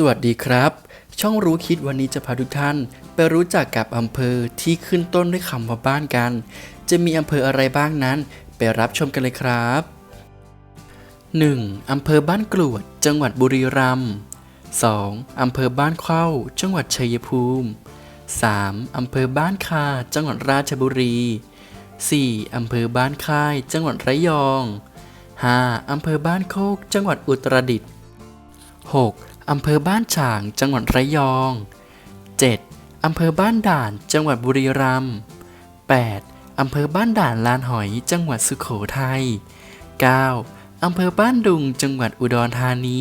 สวัสดีครับ ช่องรู้คิดวันนี้จะพาทุกท่าน ไปรู้จักกับอำเภอที่ขึ้นต้นด้วยคำว่าบ้านกัน จะมีอำเภออะไรบ้างนั้น ไปรับชมกันเลยครับ 1. อำเภอบ้านกรวด จังหวัดบุรีรัมย์ 2. อำเภอบ้านเข้า จังหวัดชัยภูมิ 3. อำเภอบ้านคา จังหวัดราชบุรี 4. อำเภอบ้านค่าย จังหวัดระยอง 5. อำเภอบ้านโคก จังหวัดอุตรดิตถ์ 6. อำเภอบ้านฉางจังหวัดระยอง 7. อำเภอบ้านด่านจังหวัดบุรีรัมย์ 8. อำเภอบ้านด่านลานหอยจังหวัดสุโขทัย 9. อำเภอบ้านดุงจังหวัดอุดรธานี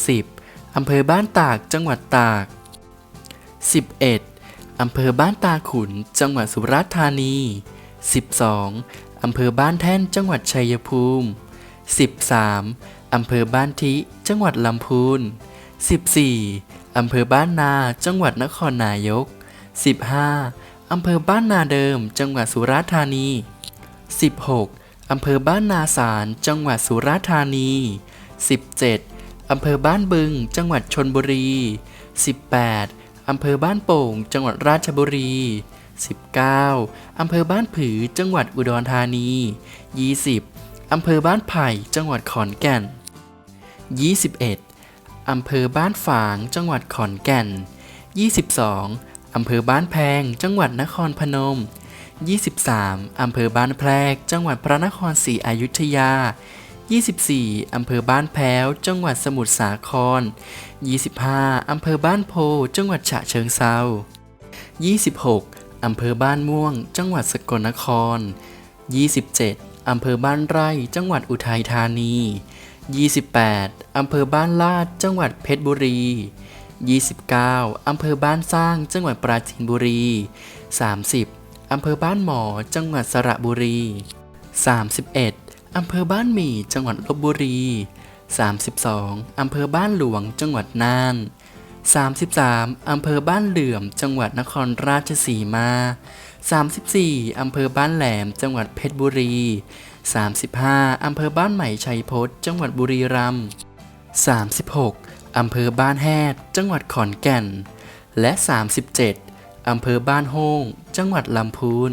10. อำเภอบ้านตากจังหวัดตาก 11. อำเภอบ้านตาขุนจังหวัดสุราษฎร์ธานี 12. อำเภอบ้านแท่นจังหวัดชัยภูมิ 13. อำเภอบ้านทิจังหวัดลำพูน 14. อำเภอบ้านนา จังหวัดนครนายก 15. อำเภอบ้านนาเดิม จังหวัดสุราษฎร์ธานี 16. อำเภอบ้านนาสาร จังหวัดสุราษฎร์ธานี 17. อำเภอบ้านบึง จังหวัดชนบุรี 18. อำเภอบ้านโป่ง จังหวัดราชบุรี 19. อำเภอบ้านผือ จังหวัดอุดรธานี 20. อำเภอบ้านไผ่ จังหวัดขอนแก่น 21. อำเภอบ้านฝาง จังหวัดขอนแก่น 22. อำเภอบ้านแพง จังหวัดนครพนม 23. อำเภอบ้านแพรก จังหวัดพระนครศรีอยุธยา 24. อำเภอบ้านแพ้ว จังหวัดสมุทรสาคร 25. อำเภอบ้านโพ จังหวัดฉะเชิงเซา 26. อำเภอบ้านม่วง จังหวัดสกลนคร 27. อำเภอบ้านไร่ จังหวัดอุทัยธานี 28. อำเภอบ้านลาด จังหวัดเพชรบุรี 29. อำเภอบ้านสร้าง จังหวัดปราจีนบุรี 30. อำเภอบ้านหมอ จังหวัดสระบุรี 31. อำเภอบ้านหมี่ จังหวัดลบบุรี 32. อำเภอบ้านหลวง จังหวัดน่าน 33. อำเภอบ้านเหลื่อม จังหวัดนครราชสีมา 34. อำเภอบ้านแหลม จังหวัดเพชรบุรี 35. อำเภอบ้านใหม่ชัยพศจังหวัดบุรีรัมย์ 36. อำเภอบ้านแฮด จังหวัดขอนแก่น และ 37. อำเภอบ้านโฮงจังหวัดลำพูน